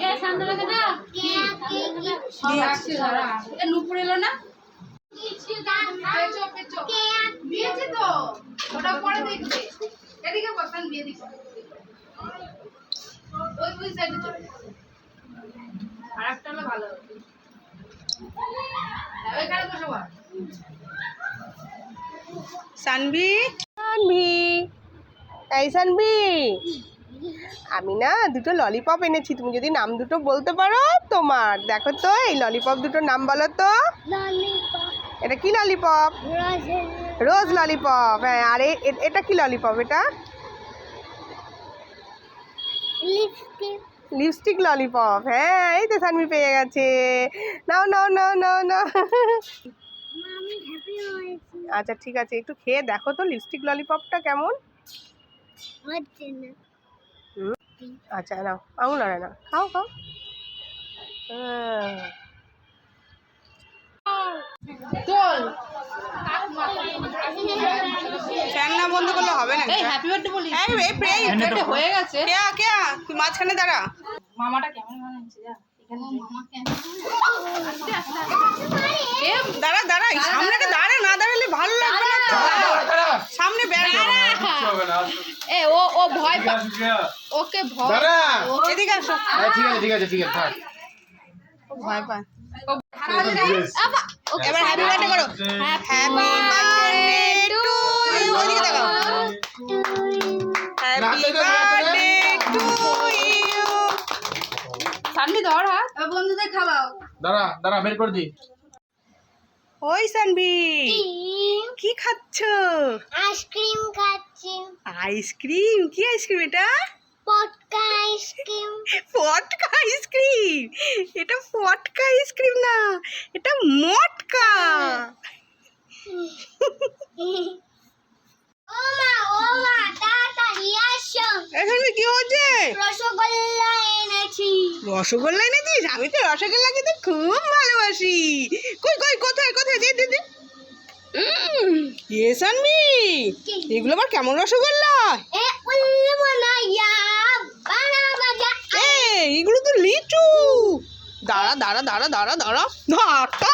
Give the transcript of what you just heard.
এ আসছে দাঁড়া। এ নুপুর এলো না? পেঁচো পেঁচো দিয়েছে তো। ওটা পরে দেখবে। এদিকে বসান দিয়ে দিকে ওই ওই সাইডে চলে আর একটা হলে ভালো ওইখানে বসে বল সানভি? সানভি? এই সানভি? আমি না দুটো ললিপপ এনেছি তুমি যদি নাম দুটো বলতে পারো তোমার। দেখো তো এই ললিপপ দুটোর নাম বলো তো। এটা কি ললিপপ রোজ ললিপপ হ্যাঁ আর এটা কি ললিপপ এটা? লিপস্টিক ললিপপ হ্যাঁ এই তো সানভি পেয়ে গেছে। নাও নাও নাও নাও নাও। আচ্ছা ঠিক আছে একটু খেয়ে দেখো তো লিপস্টিক ললিপপটা কেমন? হুম? আচ্ছা নাও আঙুল আরে না খাও খাও হ্যাঁ। বন্ধ করলে হবে না এই হ্যাপি বার্থডে বলি এই এই প্রে বার্থডে হয়ে গেছে কেয়া কেয়া তুই মাঝখানে দাঁড়া মামাটা কেমন বানাচ্ছে যা এখানে মামা কেমন এ দাঁড়া দাঁড়া এই সামনেটা দাঁড়া না দাঁড়ালে ভালো লাগবে না। সামনে এ ও ও ভয় পা ওকে ভয় দাঁড়া। এদিকে আসো। হ্যাঁ, ঠিক আছে ঠিক আছে ঠিক আছে থাক। ভয় পায়। ও আবা ওকে এবার হ্যাপি বার্থডে করো। হ্যাপি বার্থডে টু ইউ ওদিকে তাকাও। হ্যাপি রাতে তো রাতে বার্থডে টু ইউ সানবি ধর হাত। বন্ধুদের খাওয়াও। দাঁড়া দাঁড়া বের করে দি। ওই সানবি খাচ্ছ? আইসক্রিম খাচ্ছি। আইসক্রিম? কি আইসক্রিম এটা? পটকা আইসক্রিম। ফটকা আইসক্রিম? এটা ফটকা আইসক্রিম না এটা মটকা। এখন কি হচ্ছে রসগোল্লা এনেছি। রসগোল্লা এনেছিস? আমি তো রসগোল্লা খেতে খুব ভালোবাসি। কই কই কোথায় কোথায়? দে দে দে। ইয়ে সানবি এগুলো আবার কেমন রসগোল্লা? এগুলো তো লিচু। দাঁড়া দাঁড়া দাঁড়া দাঁড়া দাঁড়া। ধাক্কা